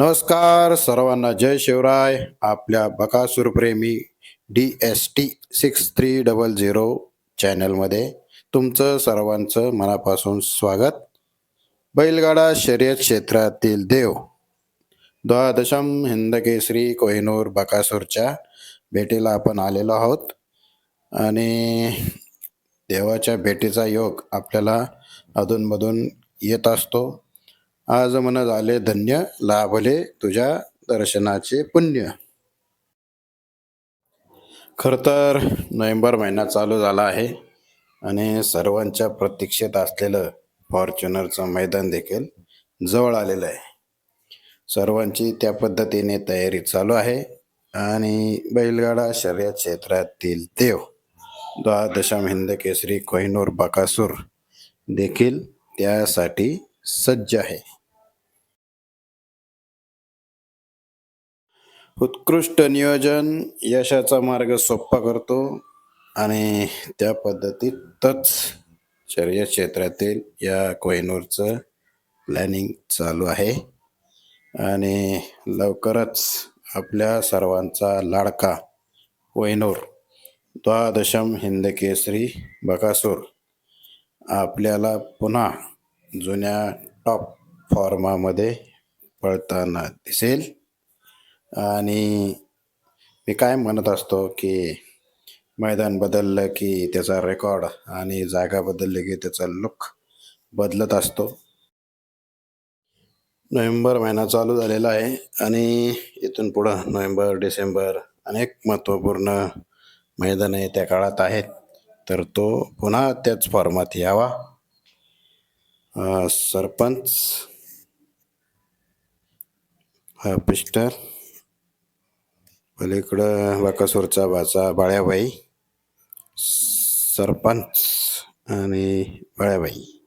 नमस्कार सर्वांना जय शिवराय. आपल्या बकासूरप्रेमी D S T six three double zero चॅनलमध्ये तुमचं सर्वांचं मनापासून स्वागत. बैलगाडा शर्यत क्षेत्रातील देव द्वादशम हिंदकेसरी कोहिनूर बकासूरच्या भेटीला आपण आलेलो आहोत. आणि देवाच्या भेटीचा योग आपल्याला अधूनमधून येत असतो. आज मन झाले धन्य लाभले तुझ्या दर्शनाचे पुण्य. खरं तर नोव्हेंबर महिना चालू झाला आहे आणि सर्वांच्या प्रतीक्षेत असलेलं फॉर्च्युनरचं मैदान देखील जवळ आलेलं आहे. सर्वांची त्या पद्धतीने तयारी चालू आहे आणि बैलगाडा शर्यत क्षेत्रातील देव द्वादशम हिंद केसरी कोहिनूर बकासूर देखील त्यासाठी सज्ज आहे. उत्कृष्ट नियोजन यशाचा मार्ग सोपा करतो आणि त्या पद्धतीतच शर्य क्षेत्रातील या कोहिनूरचं प्लॅनिंग चालू आहे. आणि लवकरच आपल्या सर्वांचा लाडका कोहिनूर द्वादशम हिंद केसरी बकासूर आपल्याला पुन्हा जुन्या टॉप फॉर्मामध्ये पळताना दिसेल. आणि मी काय म्हणत असतो की मैदान बदललं की त्याचा रेकॉर्ड आणि जागा बदलली की त्याचा लुक बदलत असतो. नोव्हेंबर महिना चालू झालेला आहे आणि इथून पुढं नोव्हेंबर डिसेंबर अनेक महत्त्वपूर्ण मैदाने त्या काळात आहेत. तर तो पुन्हा त्याच फॉर्मात यावा. सरपंच हा पिस्टर पलीकडं बकासूरचा बाचा बाळ्याबाई सरपंच आणि बाळ्याबाई.